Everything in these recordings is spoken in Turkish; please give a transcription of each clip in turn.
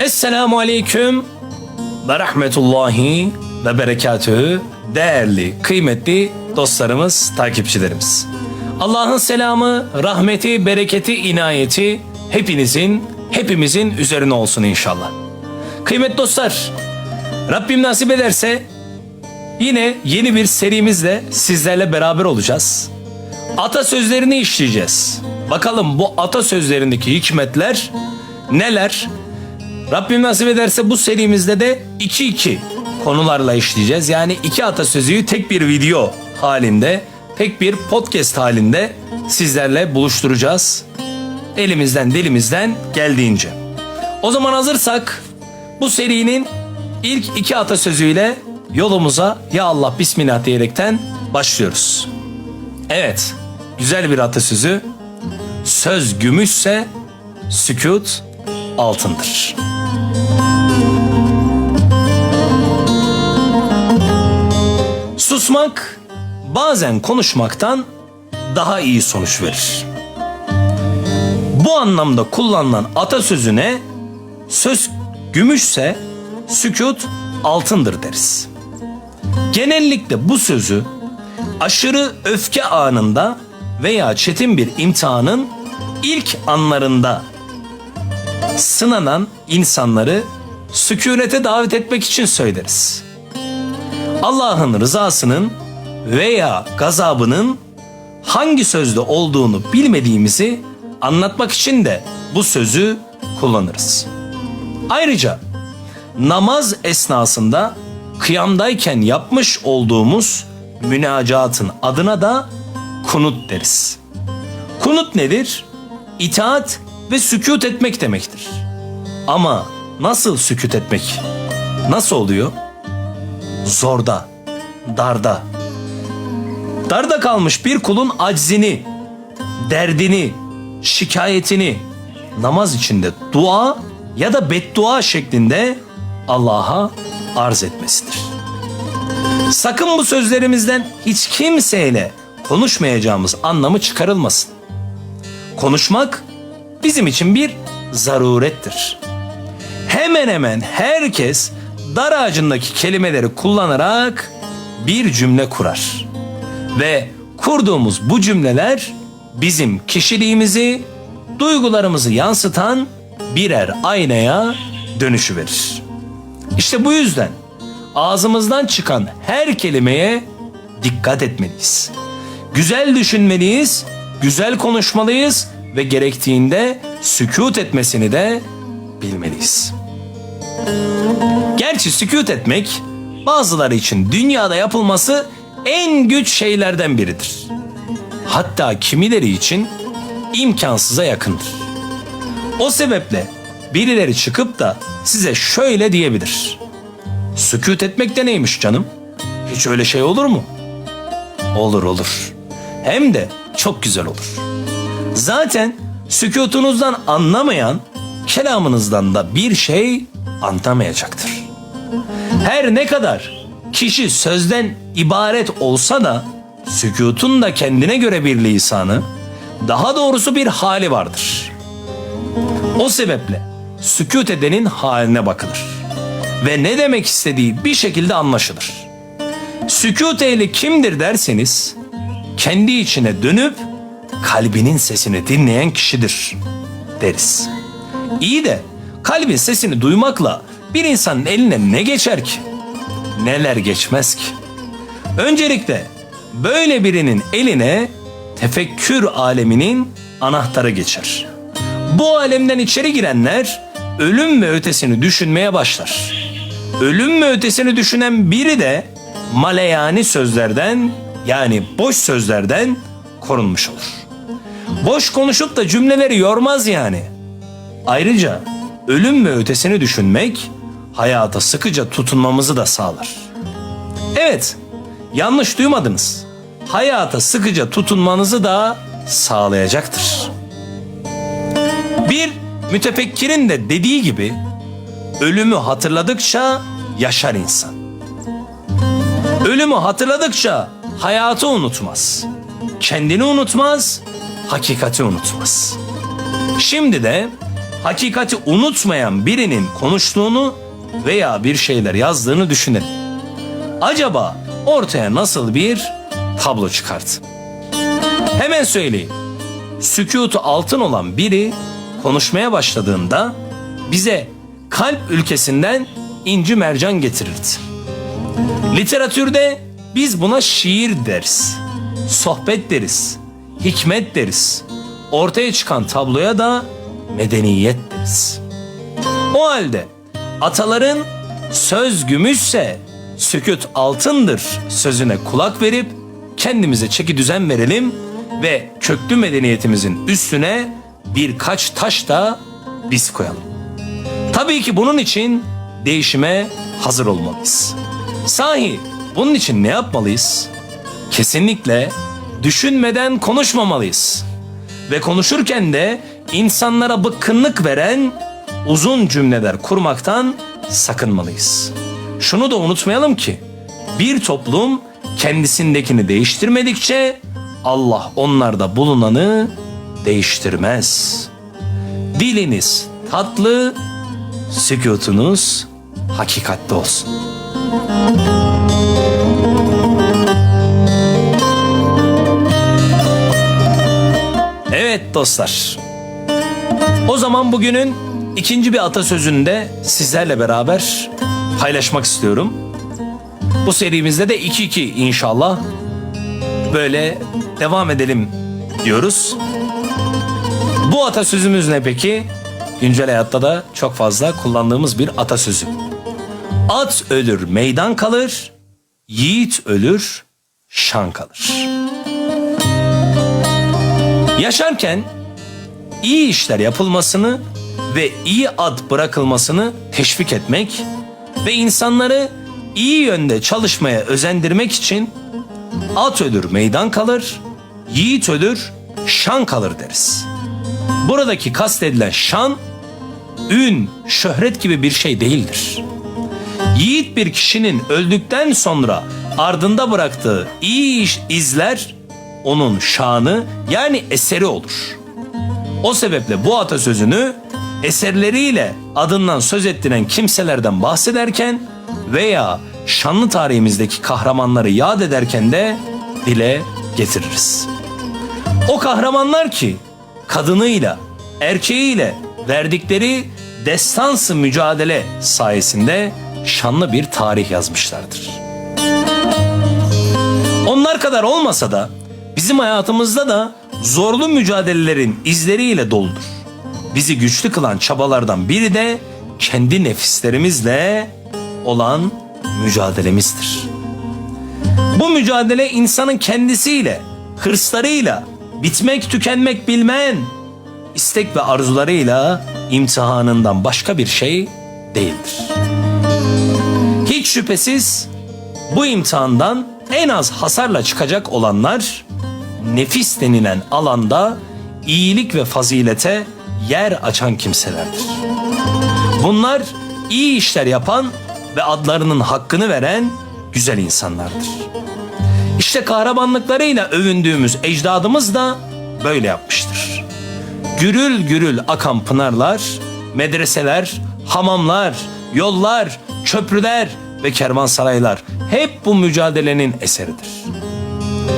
Esselamu Aleyküm ve Rahmetullahi ve Berekatühü değerli, kıymetli dostlarımız, takipçilerimiz. Allah'ın selamı, rahmeti, bereketi, inayeti hepinizin, hepimizin üzerine olsun inşallah. Kıymetli dostlar, Rabbim nasip ederse yine yeni bir serimizle sizlerle beraber olacağız. Atasözlerini işleyeceğiz. Bakalım bu atasözlerindeki hikmetler neler? Rabbim nasip ederse bu serimizde de 2-2 konularla işleyeceğiz. Yani iki atasözüyü tek bir video halinde, tek bir podcast halinde sizlerle buluşturacağız. Elimizden dilimizden geldiğince. O zaman hazırsak bu serinin ilk iki atasözüyle yolumuza ya Allah Bismillah diyerekten başlıyoruz. Evet, güzel bir atasözü. Söz gümüşse sükut altındır. Susmak bazen konuşmaktan daha iyi sonuç verir. Bu anlamda kullanılan atasözüne söz gümüşse sükut altındır deriz. Genellikle bu sözü aşırı öfke anında veya çetin bir imtihanın ilk anlarında sınanan insanları sükunete davet etmek için söyleriz. Allah'ın rızasının veya gazabının hangi sözde olduğunu bilmediğimizi anlatmak için de bu sözü kullanırız. Ayrıca namaz esnasında kıyamdayken yapmış olduğumuz münacatın adına da kunut deriz. Kunut nedir? İtaat ve sükut etmek demektir. Ama nasıl sükut etmek? Nasıl oluyor? Zorda, darda. Darda kalmış bir kulun aczini, derdini, şikayetini namaz içinde dua ya da beddua şeklinde Allah'a arz etmesidir. Sakın bu sözlerimizden hiç kimseyle konuşmayacağımız anlamı çıkarılmasın. Konuşmak bizim için bir zarurettir. Hemen hemen herkes dar ağacındaki kelimeleri kullanarak bir cümle kurar. Ve kurduğumuz bu cümleler bizim kişiliğimizi, duygularımızı yansıtan birer aynaya dönüşü verir. İşte bu yüzden ağzımızdan çıkan her kelimeye dikkat etmeliyiz. Güzel düşünmeliyiz, güzel konuşmalıyız ve gerektiğinde sükut etmesini de bilmeliyiz. Gerçi sükut etmek bazıları için dünyada yapılması en güç şeylerden biridir. Hatta kimileri için imkansıza yakındır. O sebeple birileri çıkıp da size şöyle diyebilir. Sükut etmek de neymiş canım? Hiç öyle şey olur mu? Olur olur. Hem de çok güzel olur. Zaten sükutunuzdan anlamayan kelamınızdan da bir şey anlamayacaktır. Her ne kadar kişi sözden ibaret olsa da sükutun da kendine göre bir lisanı, daha doğrusu bir hali vardır. O sebeple sükut edenin haline bakılır ve ne demek istediği bir şekilde anlaşılır. Sükut ehli kimdir derseniz kendi içine dönüp kalbinin sesini dinleyen kişidir deriz. İyi de kalbin sesini duymakla bir insanın eline ne geçer ki? Neler geçmez ki? Öncelikle böyle birinin eline tefekkür aleminin anahtarı geçer. Bu alemden içeri girenler ölüm ve ötesini düşünmeye başlar. Ölüm ve ötesini düşünen biri de maleyani sözlerden yani boş sözlerden korunmuş olur. Boş konuşup da cümleleri yormaz yani. Ayrıca ölüm ve ötesini düşünmek hayata sıkıca tutunmamızı da sağlar. Evet, yanlış duymadınız. Hayata sıkıca tutunmanızı da sağlayacaktır. Bir mütefekkirin de dediği gibi ölümü hatırladıkça yaşar insan. Ölümü hatırladıkça hayatı unutmaz. Kendini unutmaz, hakikati unutmaz. Şimdi de hakikati unutmayan birinin konuştuğunu veya bir şeyler yazdığını düşünelim. Acaba ortaya nasıl bir tablo çıkardı? Hemen söyleyeyim. Sükutu altın olan biri konuşmaya başladığında bize kalp ülkesinden inci mercan getirirdi. Literatürde biz buna şiir deriz, sohbet deriz, hikmet deriz. Ortaya çıkan tabloya da medeniyet deriz. O halde ataların söz gümüşse sükut altındır sözüne kulak verip kendimize çeki düzen verelim ve köklü medeniyetimizin üstüne birkaç taş da biz koyalım. Tabii ki bunun için değişime hazır olmalıyız. Sahi bunun için ne yapmalıyız? Kesinlikle düşünmeden konuşmamalıyız. Ve konuşurken de insanlara bıkkınlık veren uzun cümleler kurmaktan sakınmalıyız. Şunu da unutmayalım ki bir toplum kendisindekini değiştirmedikçe Allah onlarda bulunanı değiştirmez. Diliniz tatlı, sükutunuz hakikatli olsun. Evet dostlar. O zaman bugünün ikinci bir atasözünü de sizlerle beraber paylaşmak istiyorum. Bu serimizde de 2-2 inşallah böyle devam edelim diyoruz. Bu atasözümüz ne peki? Güncel hayatta da çok fazla kullandığımız bir atasözü. At ölür meydan kalır, yiğit ölür şan kalır. Yaşarken iyi işler yapılmasını ve iyi ad bırakılmasını teşvik etmek ve insanları iyi yönde çalışmaya özendirmek için at ölür meydan kalır, yiğit ölür şan kalır deriz. Buradaki kastedilen şan, ün, şöhret gibi bir şey değildir. Yiğit bir kişinin öldükten sonra ardında bıraktığı iyi iş izler onun şanı yani eseri olur. O sebeple bu atasözünü eserleriyle adından söz ettiren kimselerden bahsederken veya şanlı tarihimizdeki kahramanları yad ederken de dile getiririz. O kahramanlar ki kadınıyla, erkeğiyle verdikleri destansı mücadele sayesinde şanlı bir tarih yazmışlardır. Onlar kadar olmasa da bizim hayatımızda da zorlu mücadelelerin izleriyle doludur. Bizi güçlü kılan çabalardan biri de kendi nefislerimizle olan mücadelemizdir. Bu mücadele insanın kendisiyle, hırslarıyla, bitmek tükenmek bilmeyen istek ve arzularıyla imtihanından başka bir şey değildir. Hiç şüphesiz bu imtihandan en az hasarla çıkacak olanlar nefis denilen alanda iyilik ve fazilete yer açan kimselerdir. Bunlar iyi işler yapan ve adlarının hakkını veren güzel insanlardır. İşte kahramanlıklarıyla övündüğümüz ecdadımız da böyle yapmıştır. Gürül gürül akan pınarlar, medreseler, hamamlar, yollar, köprüler ve kervansaraylar hep bu mücadelenin eseridir.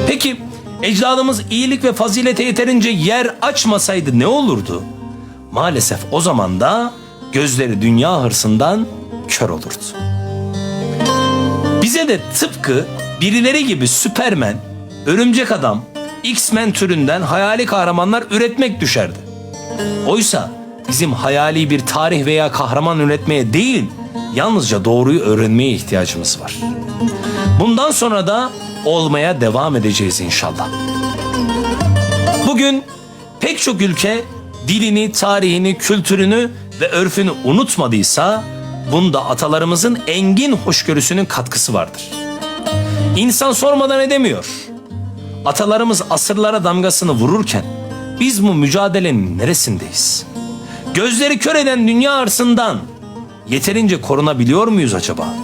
Peki ecdadımız iyilik ve fazilete yeterince yer açmasaydı ne olurdu? Maalesef o zaman da gözleri dünya hırsından kör olurdu. Bize de tıpkı birileri gibi Süpermen, Örümcek Adam, X-Men türünden hayali kahramanlar üretmek düşerdi. Oysa bizim hayali bir tarih veya kahraman üretmeye değil, yalnızca doğruyu öğrenmeye ihtiyacımız var. Bundan sonra da olmaya devam edeceğiz inşallah. Bugün pek çok ülke dilini, tarihini, kültürünü ve örfünü unutmadıysa bunda atalarımızın engin hoşgörüsünün katkısı vardır. İnsan sormadan edemiyor. Atalarımız asırlara damgasını vururken biz bu mücadelenin neresindeyiz? Gözleri kör eden dünya arsından yeterince korunabiliyor muyuz acaba?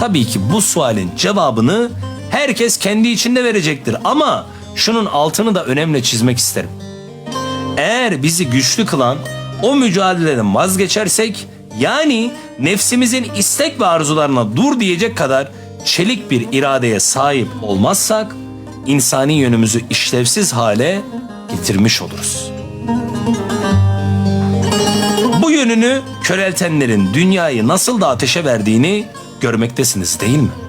Tabii ki bu sualin cevabını herkes kendi içinde verecektir ama şunun altını da önemli çizmek isterim. Eğer bizi güçlü kılan o mücadeleden vazgeçersek yani nefsimizin istek ve arzularına dur diyecek kadar çelik bir iradeye sahip olmazsak insani yönümüzü işlevsiz hale getirmiş oluruz. Bu yönünü köreltenlerin dünyayı nasıl da ateşe verdiğini görmektesiniz değil mi?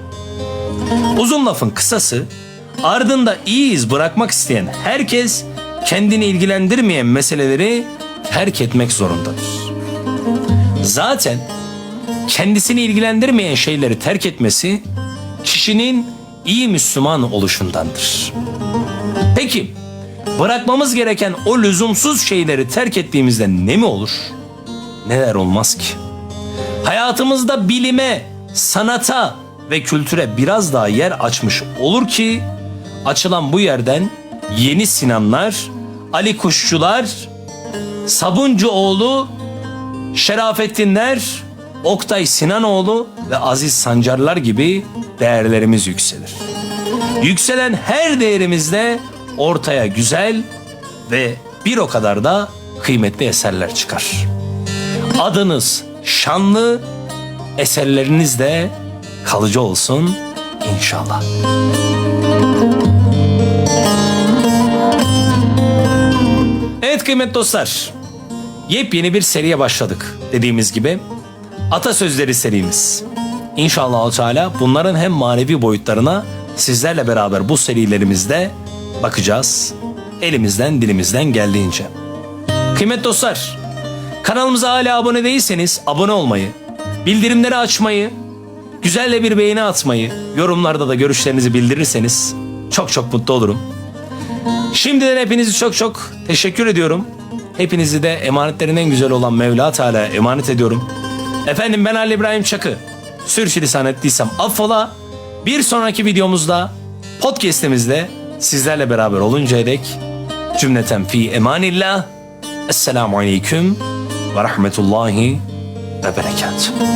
Uzun lafın kısası ardında iyi iz bırakmak isteyen herkes kendini ilgilendirmeyen meseleleri terk etmek zorundadır. Zaten kendisini ilgilendirmeyen şeyleri terk etmesi kişinin iyi Müslüman oluşundandır. Peki bırakmamız gereken o lüzumsuz şeyleri terk ettiğimizde ne mi olur? Neler olmaz ki? Hayatımızda bilime, sanata ve kültüre biraz daha yer açmış olur ki açılan bu yerden yeni Sinanlar, Ali Kuşçular, Sabuncuoğlu, Şerafettinler, Oktay Sinanoğlu ve Aziz Sancarlar gibi değerlerimiz yükselir. Yükselen her değerimizde ortaya güzel ve bir o kadar da kıymetli eserler çıkar. Adınız şanlı, eserleriniz de kalıcı olsun inşallah. Evet kıymetli dostlar. Yepyeni bir seriye başladık dediğimiz gibi. Atasözleri serimiz. İnşallah Teala bunların hem manevi boyutlarına sizlerle beraber bu serilerimizde bakacağız. Elimizden dilimizden geldiğince. Kıymetli dostlar, kanalımıza hala abone değilseniz abone olmayı, bildirimleri açmayı, güzel de bir beğeni atmayı, yorumlarda da görüşlerinizi bildirirseniz çok çok mutlu olurum. Şimdiden hepinizi çok çok teşekkür ediyorum. Hepinizi de emanetlerin en güzel olan Mevla Teala'ya emanet ediyorum. Efendim ben Ali İbrahim Çakı. Sürçülisan ettiysem affola. Bir sonraki videomuzda podcast'imizde sizlerle beraber oluncaya dek cümleten fi emanillah. Esselamu aleyküm ve rahmetullahi ve berekatuhu.